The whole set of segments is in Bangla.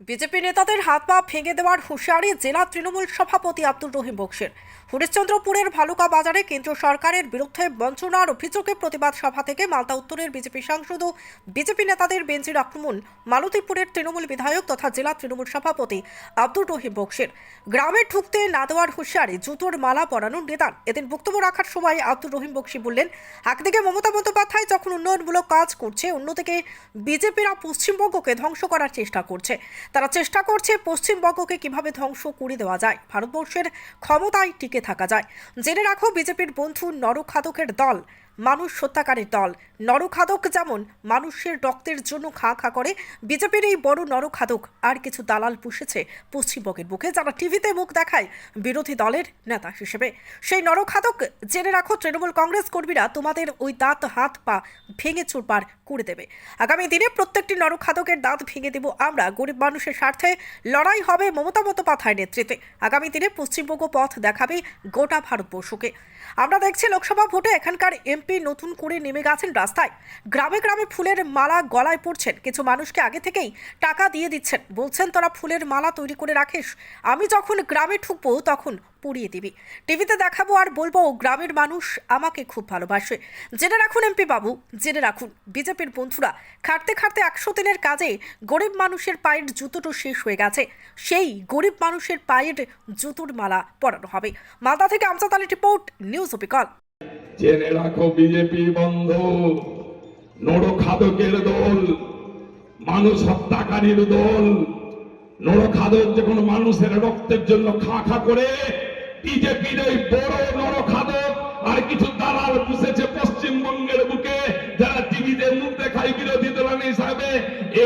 বিজেপি নেতাদের হাত পা ভেঙে দেওয়ার হুঁশিয়ারি জেলা তৃণমূল সভাপতি আব্দুর রহিম বক্সের। হরিশ্চন্দ্রপুরের ভালুকা বাজারে কেন্দ্র সরকারের বিরুদ্ধে বঞ্চনার অভিযোগে প্রতিবাদ সভা থেকে মালদা উত্তরের বিজেপি সাংসদ ও বিজেপি নেতাদের বেঞ্চির আক্রমণ মালতীপুরের তৃণমূল বিধায়ক তথা জেলা তৃণমূল সভাপতি আব্দুর রহিম বক্সের। গ্রামে ঢুকতে না দেওয়ার হুঁশিয়ারি জুতোর মালা পরানোর নিদান এদিন বক্তব্য রাখার সময় আব্দুর রহিম বক্সি বললেন, একদিকে মমতা বন্দ্যোপাধ্যায় যখন উন্নয়নমূলক কাজ করছে, অন্যদিকে বিজেপিরা পশ্চিমবঙ্গকে ধ্বংস করার চেষ্টা করছে। তারা চেষ্টা করছে পশ্চিমবঙ্গকে কীভাবে ধ্বংস করে দেওয়া যায়, ভারতবর্ষের ক্ষমতায় টিকে থাকা যায়। জেনে রাখো, বিজেপির বন্ধু নরখাতকের দল মানুষ হত্যাকারীর দল। নরখাদক যেমন মানুষের রক্তের জন্য খা খা করে, বিজেপির এই বড় নরখাদক আর কিছু দালাল পুষেছে পশ্চিমবঙ্গের বুকে। যারা টিভিতে মুখ দেখায়, বিরোধী দলের নেতা হিসেবে। সেই নরখাদক জেনে রাখো, তৃণমূল কংগ্রেস কর্মীরা তোমাদের ওই দাঁত হাত পা ভেঙে চুরপার করে দেবে। আগামী দিনে প্রত্যেকটি নরখাদকের দাঁত ভেঙে দেব আমরা। গরিব মানুষের স্বার্থে লড়াই হবে মমতা বন্দ্যোপাধ্যায়ের নেতৃত্বে। আগামী দিনে পশ্চিমবঙ্গ পথ দেখাবে গোটা ভারতবর্ষকে। আমরা দেখছি লোকসভা ভোটে এখানকার এমপি নতুন করে নেমে গেছেন রাস্তায়। গ্রামে গ্রামে ফুলের মালা গলায় পড়ছেন। কিছু মানুষকে আগে থেকেই টাকা দিয়ে দিচ্ছেন। বলছেন, তোরা ফুলের মালা তৈরি করে রাখিস। আমি যখন গ্রামে ঢুকবো তখন পুড়িয়ে দিবি। টিভিতে দেখাবো আর বলব, গ্রামের মানুষ আমাকে খুব ভালোবাসে। জেনে রাখুন এমপি বাবু জেনে রাখুন। বিজেপির বন্ধুরা, খাটতে খাটতে একশো দিনের কাজে গরিব মানুষের পায়ের জুতোটো শেষ হয়ে গেছে। সেই গরিব মানুষের পায়ের জুতোর মালা পরানো হবে। মালদা থেকে আমজাদ আলী রিপোর্ট, নিউজ অপিকল জেনে রাখো বিজেপি বন্ধ। নরখাদকের দল, মানুষ হত্যাকারীর দল। নরখাদক যখন মানুষের রক্তের জন্য খা খা করে, বিজেপির ওই বড় নরখাদক আর কিছু দালাল পুষেছে পশ্চিমবঙ্গের বুকে, যারা টিভিতে মুখ দেখায় বিরোধী দলের হিসাবে,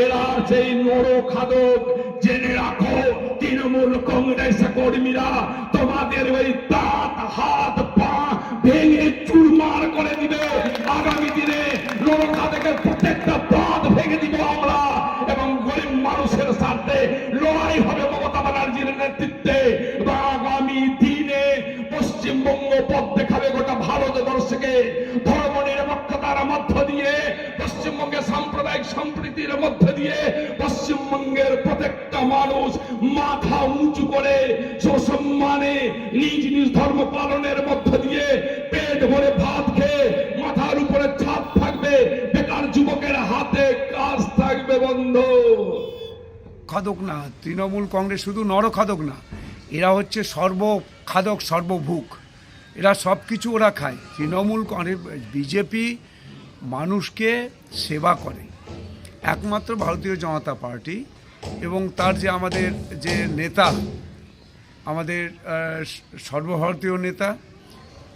এরা সেই নরখাদক। জেনে রাখো, তৃণমূল কংগ্রেস কর্মীরা, তোমাদের ওই আগামী দিনে নরকা থেকে প্রত্যেকটা পথ ভেঙে দিব আমরা এবং গরিব মানুষের স্বার্থে লড়াই হবে মমতা ব্যানার্জির নেতৃত্বে। আগামী দিনে পশ্চিমবঙ্গ পথ দেখাবে গোটা ভারতবর্ষকে। ধর্ম নিরপেক্ষতার মধ্য দিয়ে, পশ্চিমবঙ্গের সাম্প্রদায়িক সম্প্রীতির মধ্য দিয়ে পশ্চিমবঙ্গের প্রত্যেকটা মানুষ মাথা উঁচু করে সসম্মানে নিজ নিজ ধর্ম পালনের মধ্য দিয়ে খাদক না, তৃণমূল কংগ্রেস শুধু নরখাদক না, এরা হচ্ছে সর্বখাদক, সর্বভুক। এরা সব কিছু ওরা খায়। তৃণমূল বিজেপি মানুষকে সেবা করে। একমাত্র ভারতীয় জনতা পার্টি এবং তার যে আমাদের যে নেতা, আমাদের সর্বভারতীয় নেতা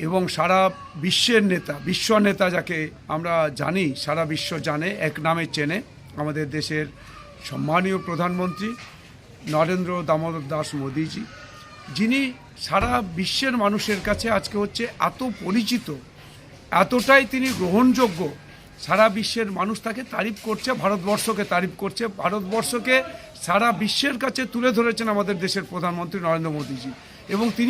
এবং সারা বিশ্বের নেতা, বিশ্ব নেতা যাকে আমরা জানি, সারা বিশ্ব জানে, এক নামে চেনে আমাদের দেশের সম্মানীয় প্রধানমন্ত্রী নরেন্দ্র দামোদর দাস মোদীজি, যিনি সারা বিশ্বের মানুষের কাছে আজকে হচ্ছে এত পরিচিত, এতটাই তিনি গ্রহণযোগ্য, সারা বিশ্বের মানুষ তাকে তারিফ করছে, ভারতবর্ষকে তারিফ করছে, ভারতবর্ষকে সারা বিশ্বের কাছে তুলে ধরেছেন আমাদের দেশের প্রধানমন্ত্রী নরেন্দ্র মোদীজি এবং তিনি